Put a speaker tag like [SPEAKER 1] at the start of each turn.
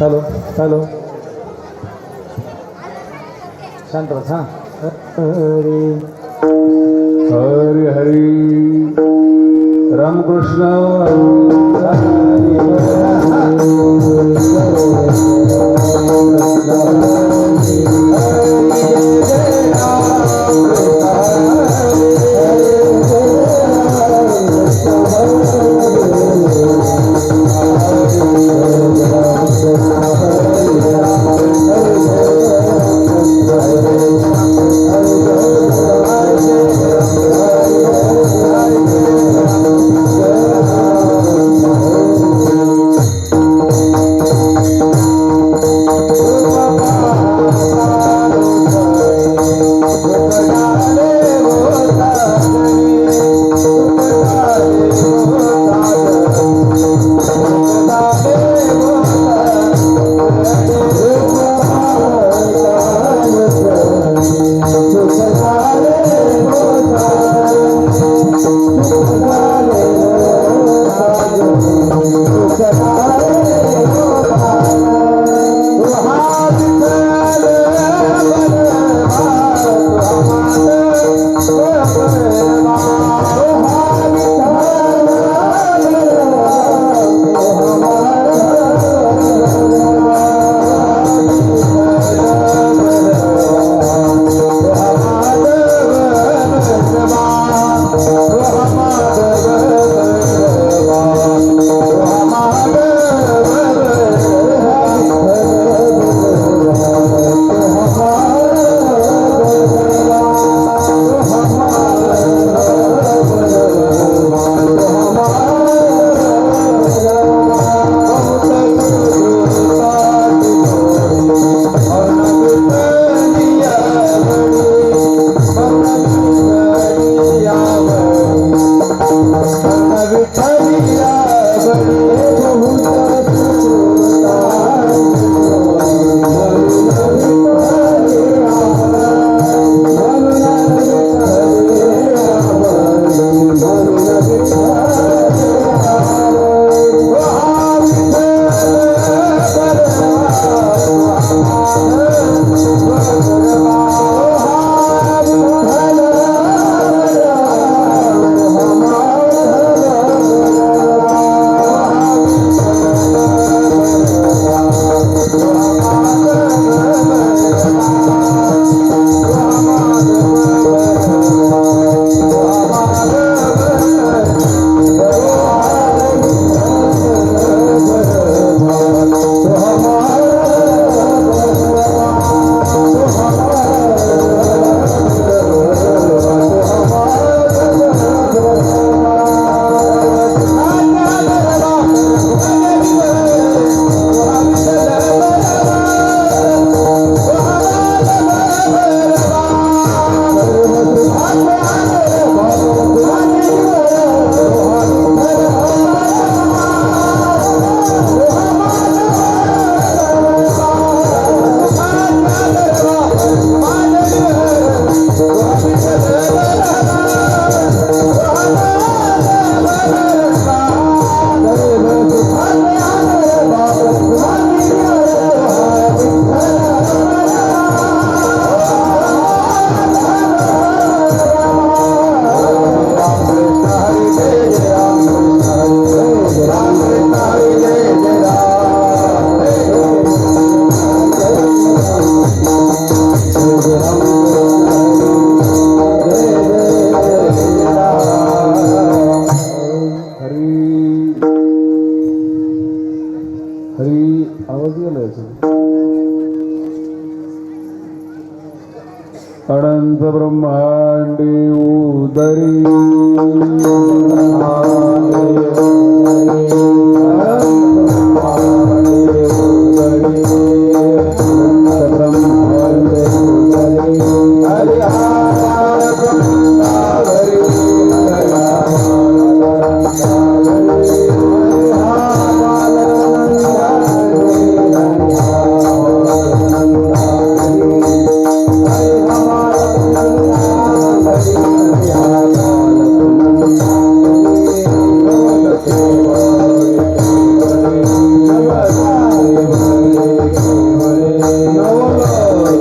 [SPEAKER 1] Hello hello शांत बस हां हरी हरी हरी रामकृष्ण हरी अनंत ब्रह्मांडी उदरी।